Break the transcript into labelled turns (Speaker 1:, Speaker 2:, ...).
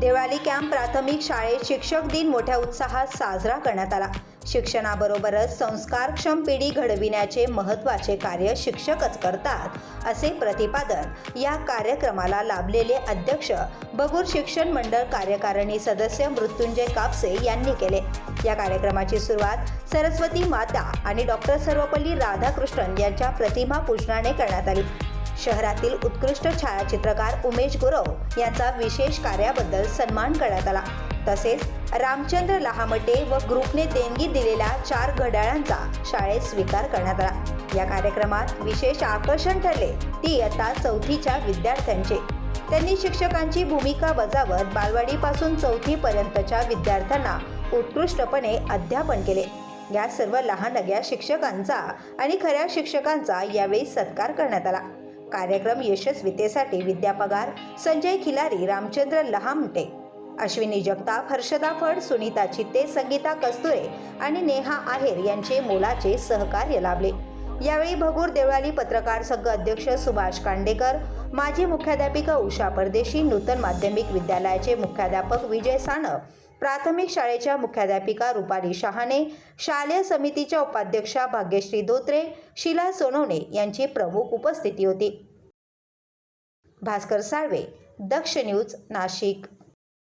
Speaker 1: Devali camp प्राथमिक शाळेत शिक्षक दिन मोठ्या उत्साहात साजरा करण्यात आला. शिक्षणाबरोबरच संस्कारक्षम पिढी घडविण्याचे महत्त्वाचे कार्य शिक्षकच करतात असे प्रतिपादन या कार्यक्रमाला लाभलेले अध्यक्ष बगूर शिक्षण मंडळ कार्यकारिणी सदस्य मृत्युंजय कापसे यांनी केले. या कार्यक्रमाची सुरुवात सरस्वती माता आणि डॉक्टर सर्वपल्ली राधाकृष्णन यांच्या प्रतिमा पूजनाने करण्यात आली. शहरातील उत्कृष्ट छायाचित्रकार उमेश गुरव यांचा विशेष कार्याबद्दल सन्मान करण्यात आला. तसेच रामचंद्र लहामटे व ग्रुपने देणगी दिलेल्या चार घड्याळांचा शाळेत स्वीकार करण्यात आला. या कार्यक्रमात विशेष आकर्षण ठरले ती इयत्ता चौथीच्या विद्यार्थ्यांचे. त्यांनी शिक्षकांची भूमिका बजावत बालवाडीपासून चौथीपर्यंतच्या विद्यार्थ्यांना उत्कृष्टपणे अध्यापन केले. या सर्व लहानग्या शिक्षकांचा आणि खऱ्या शिक्षकांचा यावेळी सत्कार करण्यात आला. कार्यक्रम यशस्वीतेसाठी विद्यापगार संजय खिलारी रामचंद्र लहामटे अश्विनी जगताप हर्षदा फड सुनीता चित्ते संगीता कस्तुरे आणि नेहा आहेर यांचे मोलाचे सहकार्य लाभले. यावेळी भगूर देवळाली पत्रकार संघ अध्यक्ष सुभाष कांडेकर माजी मुख्याध्यापिका उषा परदेशी नूतन माध्यमिक विद्यालयाचे मुख्याध्यापक विजय सानप प्राथमिक शाळेच्या मुख्याध्यापिका रुपाली शहाणे शालेय समितीच्या उपाध्यक्षा भाग्यश्री धोत्रे शिला सोनवणे यांची प्रमुख उपस्थिती होती. भास्कर साळवे दक्ष न्यूज नाशिक.